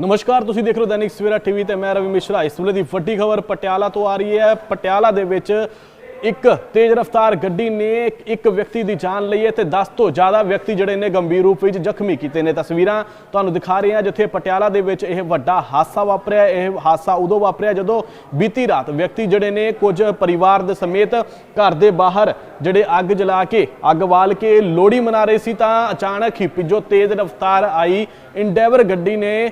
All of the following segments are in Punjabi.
ਨਮਸਕਾਰ, ਤੁਸੀਂ ਦੇਖ ਰਹੇ ਹੋ ਦੈਨਿਕ ਸਵੇਰਾ ਟੀਵੀ ਤੇ ਮੈਂ ਰਵੀ ਮਿਸ਼ਰਾ। ਇਸ ਵੇਲੇ ਦੀ ਵੱਡੀ ਖਬਰ ਪਟਿਆਲਾ ਤੋਂ ਆ ਰਹੀ ਹੈ। ਪਟਿਆਲਾ ਦੇ ਵਿੱਚ ਇੱਕ ਤੇਜ਼ ਰਫ਼ਤਾਰ ਗੱਡੀ ਨੇ ਇੱਕ ਵਿਅਕਤੀ ਦੀ ਜਾਨ ਲਈ ਹੈ ਤੇ 10 ਤੋਂ ਜ਼ਿਆਦਾ ਵਿਅਕਤੀ ਜਿਹੜੇ ਨੇ ਗੰਭੀਰ ਰੂਪ ਵਿੱਚ ਜ਼ਖਮੀ ਕੀਤੇ ਨੇ। ਤਸਵੀਰਾਂ ਤੁਹਾਨੂੰ ਦਿਖਾ ਰਹੇ ਹਾਂ ਜਿੱਥੇ ਪਟਿਆਲਾ ਦੇ ਵਿੱਚ ਇਹ ਵੱਡਾ ਹਾਦਸਾ ਵਾਪਰਿਆ। ਇਹ ਹਾਦਸਾ ਉਦੋਂ ਵਾਪਰਿਆ ਜਦੋਂ ਬੀਤੀ ਰਾਤ ਵਿਅਕਤੀ ਜਿਹੜੇ ਨੇ ਕੁਝ ਪਰਿਵਾਰ ਦੇ ਸਮੇਤ ਘਰ ਦੇ ਬਾਹਰ ਜਿਹੜੇ ਅੱਗ ਜਲਾ ਕੇ, ਅੱਗ ਬਾਲ ਕੇ ਲੋਹੜੀ ਮਨਾ ਰਹੇ ਸੀ ਤਾਂ ਅਚਾਨਕ ਹੀ ਪਿੱਛੋਂ ਤੇਜ਼ ਰਫ਼ਤਾਰ ਆਈ। ਇੰਡੈਵਰ ਗੱਡੀ ਨੇ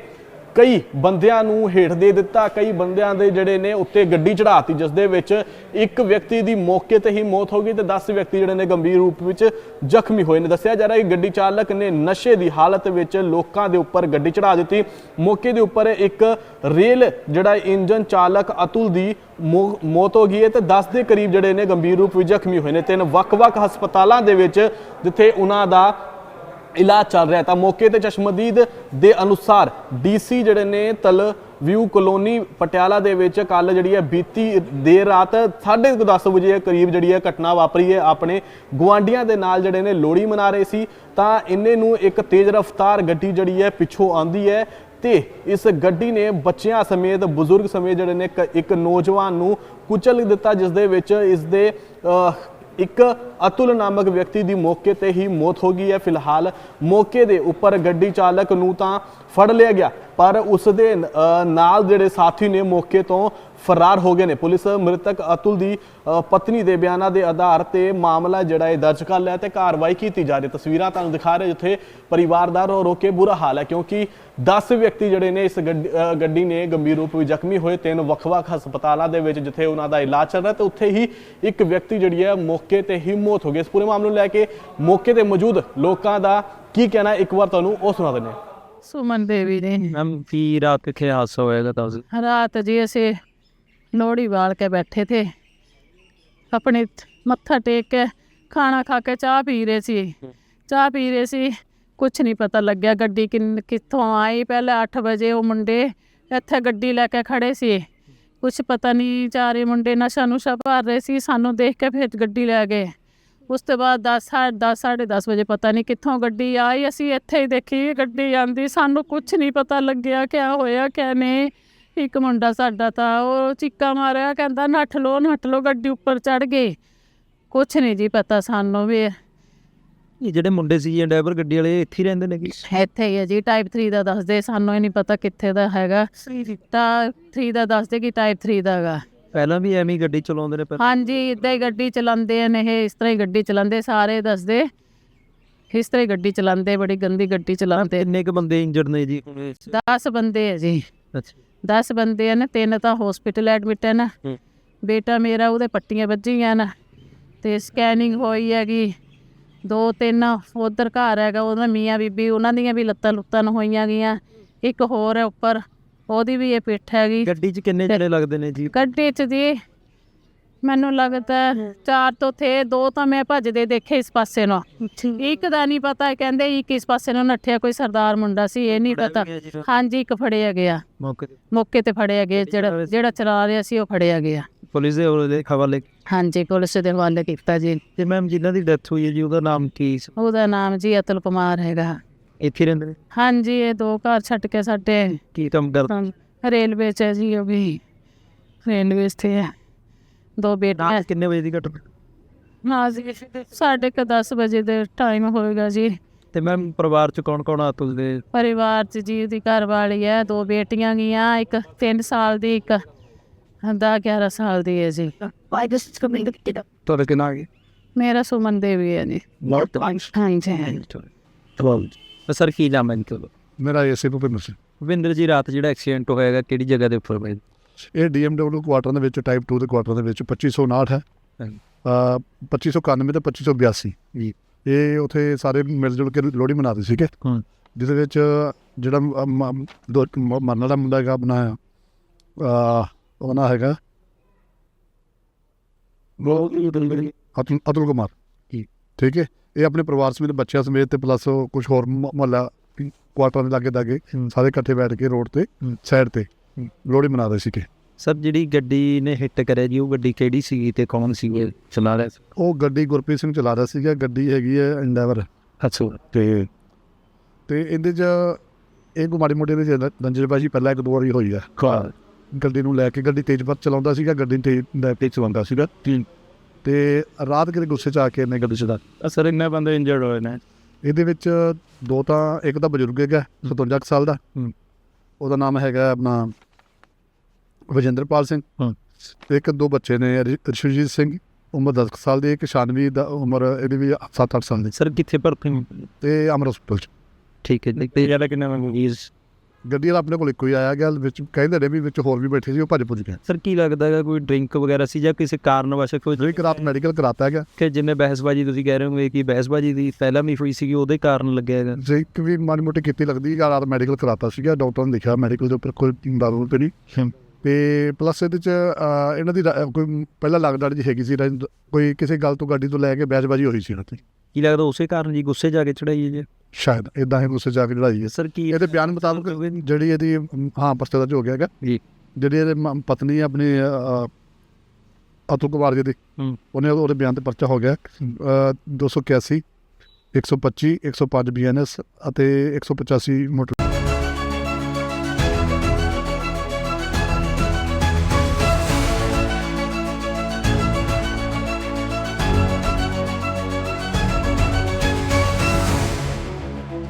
ਕਈ ਬੰਦਿਆਂ ਨੂੰ ਹੇਠ ਦੇ ਦਿੱਤਾ, ਕਈ ਬੰਦਿਆਂ ਦੇ ਜਿਹੜੇ ਨੇ ਉੱਤੇ ਗੱਡੀ ਚੜਾਤੀ ਜਿਸ ਦੇ ਵਿੱਚ ਇੱਕ ਵਿਅਕਤੀ ਦੀ ਮੌਕੇ ਤੇ ਹੀ ਮੌਤ ਹੋ ਗਈ ਤੇ 10 ਵਿਅਕਤੀ ਜਿਹੜੇ ਨੇ ਗੰਭੀਰ ਰੂਪ ਵਿੱਚ ਜ਼ਖਮੀ ਹੋਏ ਨੇ। ਦੱਸਿਆ ਜਾ ਰਿਹਾ ਕਿ ਗੱਡੀ ਚਾਲਕ ਨੇ ਨਸ਼ੇ ਦੀ ਹਾਲਤ ਵਿੱਚ ਲੋਕਾਂ ਦੇ ਉੱਪਰ ਗੱਡੀ ਚੜਾ ਦਿੱਤੀ। ਮੌਕੇ ਦੇ ਉੱਪਰ ਇੱਕ ਰੇਲ ਜਿਹੜਾ ਇੰਜਨ ਚਾਲਕ ਅਤੁਲ ਦੀ ਮੌ- ਮੌਤ ਹੋ ਗਈ ਹੈ ਤੇ 10 ਦੇ ਕਰੀਬ ਜਿਹੜੇ ਨੇ ਗੰਭੀਰ ਰੂਪ ਵਿੱਚ ਜ਼ਖਮੀ ਹੋਏ ਨੇ। ਤਿੰਨ ਵੱਖ-ਵੱਖ ਹਸਪਤਾਲਾਂ ਦੇ ਵਿੱਚ ਜਿੱਥੇ ਉਹਨਾਂ ਦਾ ਇਲਾਜ ਚੱਲ ਰਿਹਾ ਤਾਂ ਮੌਕੇ ਤੇ ਚਸ਼ਮਦੀਦ ਦੇ ਅਨੁਸਾਰ ਡੀਸੀ ਜਿਹੜੇ ਨੇ ਤਲ ਵਿਊ ਕਲੋਨੀ ਪਟਿਆਲਾ ਦੇ ਵਿੱਚ ਕੱਲ ਜਿਹੜੀ ਹੈ ਬੀਤੀ ਦੇਰ ਰਾਤ 10:30 ਵਜੇ ਕਰੀਬ ਜਿਹੜੀ ਹੈ ਘਟਨਾ ਵਾਪਰੀ ਹੈ। ਆਪਣੇ ਗਵਾਂਡੀਆਂ ਦੇ ਨਾਲ ਜਿਹੜੇ ਨੇ ਲੋਹੜੀ ਮਨਾ ਰਹੇ ਸੀ। ਤਾਂ ਇੰਨੇ ਨੂੰ ਇੱਕ ਤੇਜ਼ ਰਫ਼ਤਾਰ ਗੱਡੀ ਜਿਹੜੀ ਹੈ ਪਿੱਛੋਂ ਆਉਂਦੀ ਹੈ ਤੇ ਇਸ ਗੱਡੀ ਨੇ ਬੱਚਿਆਂ ਸਮੇਤ, ਬਜ਼ੁਰਗ ਸਮੇਤ ਜਿਹੜੇ ਨੇ ਇੱਕ- ਇੱਕ ਨੌਜਵਾਨ ਨੂੰ ਕੁਚਲ ਦਿੱਤਾ, ਜਿਸ ਦੇ ਵਿੱਚ ਇਸ ਦੇ ਇੱਕ ਅਤੁਲ ਨਾਮਕ ਵਿਅਕਤੀ ਦੀ ਮੌਕੇ ਤੇ ਹੀ ਮੌਤ ਹੋ ਗਈ ਹੈ। ਫਿਲਹਾਲ ਮੌਕੇ ਦੇ ਉੱਪਰ ਗੱਡੀ ਚਾਲਕ ਨੂੰ ਤਾਂ ਫੜ ਲਿਆ ਗਿਆ, ਪਰ ਉਸ ਦੇ ਨਾਲ ਜਿਹੜੇ ਸਾਥੀ ਨੇ ਮੌਕੇ ਤੋਂ ਫਰਾਰ ਹੋ ਗਏ ਨੇ। ਪੁਲਿਸ ਮ੍ਰਿਤਕ ਅਤੁਲ ਦੀ ਪਤਨੀ ਦੇ ਬਿਆਨਾਂ ਦੇ ਆਧਾਰ ਤੇ ਮਾਮਲਾ ਜਿਹੜਾ ਹੈ ਦਰਜ ਕਰ ਲਿਆ ਤੇ ਕਾਰਵਾਈ ਕੀਤੀ ਜਾ ਰਹੀ ਹੈ। ਤਸਵੀਰਾਂ ਤੁਹਾਨੂੰ ਦਿਖਾ ਰਹੇ ਜਿੱਥੇ ਪਰਿਵਾਰ ਦਾ ਰੋ ਰੋ ਕੇ ਬੁਰਾ ਹਾਲ ਹੈ ਕਿਉਂਕਿ 10 ਵਿਅਕਤੀ ਜਿਹੜੇ ਨੇ ਇਸ ਗੱਡੀ ਨੇ ਗੰਭੀਰ ਰੂਪ ਵਿੱਚ ਜ਼ਖਮੀ ਹੋਏ। ਤਿੰਨ ਵੱਖ-ਵੱਖ ਹਸਪਤਾਲਾਂ ਦੇ ਵਿੱਚ ਜਿੱਥੇ ਉਹਨਾਂ ਦਾ ਇਲਾਜ ਚੱਲ ਰਿਹਾ ਤੇ ਉੱਥੇ ਹੀ ਇੱਕ ਵਿਅਕਤੀ ਜਿਹੜੀ ਹੈ ਮੌਕੇ ਤੇ ਹੀ ਮੌਤ ਹੋ ਗਈ। ਇਸ ਪੂਰੇ ਮਾਮਲੇ ਨੂੰ ਲੈ ਕੇ ਮੌਕੇ ਤੇ ਮੌਜੂਦ ਲੋਕਾਂ ਦਾ ਕੀ ਕਹਿਣਾ ਇੱਕ ਵਾਰ ਤੁਹਾਨੂੰ ਉਹ ਸੁਣਾ ਦਿੰਦੇ ਸੁਮਨ ਦੇਵੀ ਨੇ। ਮੈਮ ਕੀ ਰਾਤ ਕਿੱਥੇ ਹਾਦਸਾ ਹੋਏਗਾ ਦੱਸ ਰਾਤ ਜੀ ਅਸੀਂ ਲੋਹੜੀ ਬਾਲ ਕੇ ਬੈਠੇ ਥੇ। ਆਪਣੇ ਮੱਥਾ ਟੇਕ ਕੇ ਖਾਣਾ ਖਾ ਕੇ ਚਾਹ ਪੀ ਰਹੇ ਸੀ। ਚਾਹ ਪੀ ਰਹੇ ਸੀ। ਕੁਝ ਨਹੀਂ ਪਤਾ ਲੱਗਿਆ ਗੱਡੀ ਕਿੰਨ, ਕਿੱਥੋਂ ਆਈ। ਪਹਿਲੇ 8 ਵਜੇ ਉਹ ਮੁੰਡੇ ਇੱਥੇ ਗੱਡੀ ਲੈ ਕੇ ਖੜੇ ਸੀ। ਕੁਝ ਪਤਾ ਨਹੀਂ ਚਾਰੇ ਮੁੰਡੇ ਨਸ਼ਾ ਨੁਸ਼ਾ ਭਰ ਰਹੇ ਸੀ। ਸਾਨੂੰ ਦੇਖ ਕੇ ਫਿਰ ਗੱਡੀ ਲੈ ਗਏ। ਉਸ ਤੋਂ ਬਾਅਦ 10 10 10:30 ਵਜੇ ਪਤਾ ਨਹੀਂ ਕਿੱਥੋਂ ਗੱਡੀ ਆਈ। ਅਸੀਂ ਇੱਥੇ ਹੀ ਦੇਖੀ, ਗੱਡੀ ਆਂਦੀ। ਸਾਨੂੰ ਕੁਝ ਨਹੀਂ ਪਤਾ ਲੱਗਿਆ, ਕਿਆ ਹੋਇਆ, ਕਿਆ ਨਹੀਂ। ਇੱਕ ਮੁੰਡਾ ਸਾਡਾ ਤਾਂ ਉਹ ਚੀਕਾ ਮਾਰਿਆ ਕਹਿੰਦਾ ਨੱਠ ਲੋ ਨੱਠ ਲੋ ਗੱਡੀ ਉੱਪਰ ਚੜ ਗਏ। ਕੁਝ ਨਹੀਂ ਜੀ ਪਤਾ ਸਾਨੂੰ ਵੀ। ਇਹ ਜਿਹੜੇ ਮੁੰਡੇ ਸੀ ਜੀ ਡਰਾਈਵਰ ਗੱਡੀ ਵਾਲੇ ਇੱਥੇ ਹੀ ਰਹਿੰਦੇ ਨੇ ਕੀ? ਇੱਥੇ ਹੀ ਹੈ ਜੀ ਟਾਈਪ 3 ਦਾ ਦੱਸਦੇ ਸਾਨੂੰ ਹੀ ਨਹੀਂ ਪਤਾ ਕਿੱਥੇ ਦਾ ਹੈਗਾ। ਤਾਂ 3 ਦਾ ਦੱਸਦੇ ਕਿ ਟਾਈਪ 3 ਦਾ ਹੈਗਾ ਪਹਿਲਾਂ ਵੀ ਐਵੇਂ ਹੀ ਗੱਡੀ ਚਲਾਉਂਦੇ ਨੇ ਪਹਿਲਾਂ ਹਾਂਜੀ ਇਦਾਂ ਹੀ ਗੱਡੀ ਚਲਾਉਂਦੇ ਨੇ ਇਹ ਇਸ ਤਰ੍ਹਾਂ ਹੀ ਗੱਡੀ ਚਲਾਉਂਦੇ ਸਾਰੇ ਦੱਸਦੇ। ਇਸ ਤਰ੍ਹਾਂ ਹੀ ਗੱਡੀ ਚਲਾਉਂਦੇ ਬੜੀ ਗੰਦੀ ਗੱਡੀ ਚਲਾਉਂਦੇ। ਕਿੰਨੇ ਕ ਬੰਦੇ ਇੰਜਰਡ ਨੇ ਜੀ ਹੁਣ ਇਸ 'ਚ? 10 ਬੰਦੇ ਹੈ ਜੀ। ਅੱਛਾ। 10 ਬੰਦੇ ਹਨ ਤਿੰਨ ਤਾਂ ਹਸਪੀਟਲ ਐਡਮਿਟ ਹਨ। ਬੇਟਾ ਮੇਰਾ ਉਹਦੇ ਪੱਟੀਆਂ ਵੱਜੀਆਂ ਨੇ ਤੇ ਸਕੈਨਿੰਗ ਹੋਈ ਹੈਗੀ। ਦੋ ਤਿੰਨ ਉਧਰ ਘਰ ਹੈਗਾ ਉਹਦਾ ਮੀਆਂ ਬੀਬੀ ਉਹਨਾਂ ਦੀਆਂ ਵੀ ਲੱਤਾਂ ਲੁੱਤਾਂ ਨੂੰ ਹੋਈਆਂ ਗਈਆਂ। ਇੱਕ ਹੋਰ ਹੈ ਉੱਪਰ ਉਹਦੀ ਵੀ ਇਹ ਪਿੱਠ ਹੈਗੀ। ਗੱਡੀ 'ਚ ਕਿੰਨੇ ਜਣੇ ਲੱਗਦੇ ਨੇ ਜੀ? ਗੱਡੀ 'ਚ ਜੀ ਮੈਨੂੰ ਲੱਗਦਾ ਚਾਰ ਤੋਂ ਥੇ ਦੋ ਤਾਂ ਮੈਂ ਭੱਜਦੇ ਦੇਖੇ ਇਸ ਪਾਸੇ ਨੂੰ। ਇੱਕ ਦਾ ਨਹੀਂ ਪਤਾ ਕਹਿੰਦੇ ਇੱਕ ਇਸ ਪਾਸੇ ਨੂੰ ਨੱਠਿਆ ਕੋਈ ਸਰਦਾਰ ਮੁੰਡਾ ਸੀ ਇਹ ਨਹੀਂ ਪਤਾ। ਹਾਂਜੀ ਇੱਕ ਫੜਿਆ ਗਿਆ। ਮੌਕੇ ਤੇ। ਮੌਕੇ ਤੇ ਫੜਿਆ ਗਿਆ ਜਿਹੜਾ ਜਿਹੜਾ ਚਲਾ ਰਿਹਾ ਸੀ ਉਹ ਫੜਿਆ ਗਿਆ। ਪੁਲਿਸ ਦੇ ਉਹਦੇ ਹਵਾਲੇ ਹਾਂਜੀ ਪੁਲਿਸ ਦੇ ਹਵਾਲੇ ਕੀਤਾ ਜੀ। ਤੇ ਮੈਮ ਜਿਨ੍ਹਾਂ ਦੀ ਡੈਥ ਹੋਈ ਹੈ ਜੀ ਉਹਦਾ ਨਾਮ ਕੀ ਸੀ? ਉਹਦਾ ਨਾਮ ਜੀ ਅਤੁਲ ਕੁਮਾਰ ਹੈਗਾ। ਇੱਥੇ ਰਹਿੰਦੇ ਨੇ? ਹਾਂਜੀ ਇਹ ਦੋ ਘਰ ਛੱਡ ਕੇ ਸਾਡੇ ਕੀ ਕੰਮ ਕਰਦੇ? ਰੇਲਵੇ ਚ ਹੈ ਜੀ ਉਹ ਵੀ। ਰੇਲਵੇ ਤੇ ਹੈ। ਦੋ ਬੇਟੀਆਂ ਰਾਤ ਕਿੰਨੇ ਵਜੇ ਦੀ ਘਟਨਾ? ਹਾਂ ਜੀ ਸਾਢੇ ਕੁ 10 ਵਜੇ ਦੇ ਟਾਈਮ ਹੋਏਗਾ ਜੀ। ਤੇ ਮੈਮ ਪਰਿਵਾਰ 'ਚ ਕੌਣ ਕੌਣ ਆ ਤੁਲਦੇ ਪਰਿਵਾਰ ਚ ਜੀ ਉਹਦੀ ਘਰ ਵਾਲੀ ਹੈ ਦੋ ਬੇਟੀਆਂ ਗੀਆਂ ਇੱਕ 3 ਸਾਲ ਦੀ ਇੱਕ ਦਾ 11 ਸਾਲ ਦੀ ਹੈ ਜੀ। ਤੁਹਾਡੇ ਕਿੰਨਾ ਆ ਗਏ ਮੇਰਾ ਸੁਮਨ ਦੇਵੀ ਹੈ ਜੀ। ਹਾਂਜੀ ਸਰ ਕੀ ਨਾਮ ਹੈ ਤੁਹਾਡਾ? ਮੇਰਾ ਏਸੇ ਭੁਪਿੰਦਰ ਸਿੰਘ। ਭੁਪਿੰਦਰ ਜੀ ਰਾਤ ਜਿਹੜਾ ਐਕਸੀਡੈਂਟ ਹੋਇਆਗਾ ਕਿਹੜੀ ਜਗ੍ਹਾ ਦੇ ਉੱਪਰ ਬਾਈ ਇਹ ਡੀਐਮਡਬਲਯੂ ਕੁਆਟਰ ਦੇ ਵਿੱਚ ਟਾਈਪ 2 ਦੇ ਕੁਆਟਰ ਦੇ ਵਿੱਚ 2559 ਹੈ। ਅ 2591 ਤੇ 2582 ਜੀ ਇਹ ਉਥੇ ਸਾਰੇ ਮਿਲ ਜੁਲ ਕੇ ਲੋਹੜੀ ਮਨਾਉਂਦੇ ਸੀਗੇ ਜਿਸ ਵਿੱਚ ਜਿਹੜਾ ਦੋ- ਮਰਨ ਵਾਲਾ ਮੁੰਡਾ ਹੈਗਾ ਆਪਣਾ ਅ ਉਹਦਾ ਹੈਗਾ ਅਤੁਲ ਅਤੁਲ ਕੁਮਾਰ ਜੀ। ਠੀਕ ਹੈ ਇਹ ਆਪਣੇ ਪਰਿਵਾਰ ਸਮੇਤ ਬੱਚਿਆਂ ਸਮੇਤ ਤੇ ਪਲੱਸ ਕੁਝ ਹੋਰ ਮੁਹੱਲਾ ਕੁਆਟਰਾਂ ਦੇ ਲਾਗੇ ਦਾਗੇ। ਸਾਰੇ ਇਕੱਠੇ ਬੈਠ ਕੇ ਰੋਡ ਤੇ। ਸਾਈਡ ਤੇ ਹੂੰ। ਲੋਹੜੀ ਮਨਾਉਂਦੇ ਸੀਗੇ? ਸਰ ਜਿਹੜੀ ਗੱਡੀ ਨੇ ਹਿੱਟ ਕਰਿਆ ਜੀ ਉਹ ਗੱਡੀ ਕਿਹੜੀ ਸੀਗੀ ਤੇ ਕੌਣ ਸੀਗੇ ਚਲਾ ਰਿਹਾ ਸੀ। ਉਹ ਗੱਡੀ ਗੁਰਪ੍ਰੀਤ ਸਿੰਘ ਚਲਾ ਰਿਹਾ ਸੀਗਾ ਗੱਡੀ ਹੈਗੀ ਹੈ ਇੰਡੈਵਰ ਅੱਛਾ। ਤੇ ਤੇ ਇਹਦੇ 'ਚ ਇਹ ਕੋ ਮਾੜੀ ਮੋਟੀ ਦੀ ਦੰਜਲਬਾਜੀ ਪਹਿਲਾਂ ਇੱਕ ਦੋ ਵਾਰੀ ਹੋਈ ਆ। ਗੱਡੀ ਨੂੰ ਲੈ ਕੇ ਗੱਡੀ ਤੇਜ਼ ਪਰ ਚਲਾਉਂਦਾ ਸੀਗਾ ਗੱਡੀ ਤੇਜ਼ ਕੇ ਚਲਾਉਂਦਾ ਸੀਗਾ। ਤੇ ਰਾਤ ਕਿਤੇ ਗੁੱਸੇ ਚ ਆ ਕੇ ਇਹਨੇ ਗੱਡੀ ਚਲਾ ਸਰ ਇੰਨੇ ਬੰਦੇ ਇੰਜਰਡ ਹੋਏ ਨੇ। ਇਹਦੇ ਵਿੱਚ ਦੋ ਤਾਂ ਇੱਕ ਤਾਂ ਬਜ਼ੁਰਗ ਹੈਗਾ 57 ਕੁ ਸਾਲ ਦਾ। ਉਹਦਾ ਨਾਮ ਹੈਗਾ ਆਪਣਾ ਵਜਿੰਦਰਪਾਲ ਸਿੰਘ। ਹੂੰ। ਇੱਕ ਦੋ ਬੱਚੇ ਨੇ ਰਿਸ਼ਵਜੀਤ ਸਿੰਘ ਉਮਰ 10 ਕੁ ਸਾਲ ਦੀ ਇੱਕ ਸ਼ਾਨਵੀ ਦਾ ਉਮਰ ਇਹਦੀ ਵੀ 7-8 ਸਾਲ ਦੀ। ਸਰ ਕਿੱਥੇ ਭਰਤੀ ਤੇ ਅਮਰ ਹਸਪਤਾਲ ਚ। ਠੀਕ ਹੈ ਜੀ ਤੇ ਜ਼ਿਆਦਾ ਕਿੰਨੇ ਮਰੀਜ਼ ਗੱਡੀ ਵਾਲਾ ਆਪਣੇ ਕੋਲ ਇੱਕੋ ਹੀ ਆਇਆ ਗਿਆ ਵਿੱਚ ਕਹਿੰਦੇ ਨੇ ਵੀ ਵਿੱਚ ਹੋਰ ਵੀ ਬੈਠੇ ਸੀ ਉਹ ਭੱਜ ਭੁੱਜ ਗਏ। ਸਰ ਕੀ ਲੱਗਦਾ ਹੈ ਕੋਈ ਡਰਿੰਕ ਵਗੈਰਾ ਸੀ ਜਾਂ ਕਿਸੇ ਕਾਰਨ ਵਸ਼ ਕੋਈ ਜਿਹੜੀ ਰਾਤ ਮੈਡੀਕਲ ਕਰਾਤਾ ਹੈਗਾ। ਕਿ ਜਿੰਨੇ ਬਹਿਸਬਾਜੀ ਤੁਸੀਂ ਕਹਿ ਰਹੇ ਹੋ ਕਿ ਬਹਿਸਬਾਜੀ ਦੀ ਪਹਿਲਾਂ ਵੀ ਹੋਈ ਸੀਗੀ ਉਹਦੇ ਕਾਰਨ ਲੱਗਿਆ ਹੈਗਾ? ਜੇ ਇੱਕ ਵੀ ਮਾੜੀ ਮੋਟੀ ਕੀਤੀ ਲੱਗਦੀ ਹੈ ਰਾਤ ਮੈਡੀਕਲ ਕਰਾਤਾ ਸੀਗਾ ਡਾਕਟਰ ਨੇ ਲਿਖਿਆ ਮੈਡੀਕਲ ਦੇ ਉੱਪਰ ਕੋਈ ਦਾਰੂ ਤੇ ਨਹੀਂ। ਤੇ ਪਲੱਸ ਇਹਦੇ ਚ ਇਹਨਾਂ ਦੀ ਕੋਈ ਪਹਿਲਾਂ ਲੱਗਦਾ ਜੀ ਹੈਗੀ ਸੀ ਕੋਈ ਕਿਸੇ ਗੱਲ ਤੋਂ ਗੱਡੀ ਤੋਂ ਲੈ ਕੇ ਬਹਿਸਬਾਜੀ ਹੋਈ ਸੀ ਇਹਨਾਂ ਤੇ ਕੀ ਲੱਗਦਾ ਉਸੇ ਕਾਰਨ ਜੀ ਗੁੱਸੇ ਜਾ ਕੇ ਚੜਾਈ ਹੈ ਜੀ? ਸ਼ਾਇਦ ਇਦਾਂ ਹੀ ਗੁੱਸੇ ਜਾ ਕੇ ਲੜਾਈ ਹੈ। ਸਰ ਕੀ ਇਹਦੇ ਬਿਆਨ ਮੁਤਾਬਕ ਜਿਹੜੀ ਇਹਦੀ ਹਾਂ ਪਰਚਾ ਦਰਜ ਹੋ ਗਿਆ ਹੈਗਾ। ਜੀ। ਜਿਹੜੀ ਇਹਦੇ ਪਤਨੀ ਆਪਣੀ ਅਤੁਲ ਕੁਮਾਰ ਜੀ ਦੀ। ਉਹਨੇ ਉਹਦੇ ਬਿਆਨ ਤੇ ਪਰਚਾ ਹੋ ਗਿਆ। ਅਹ, 281 125 105 ਬੀਐਨਐਸ ਅਤੇ 185 ਮੋਟਰ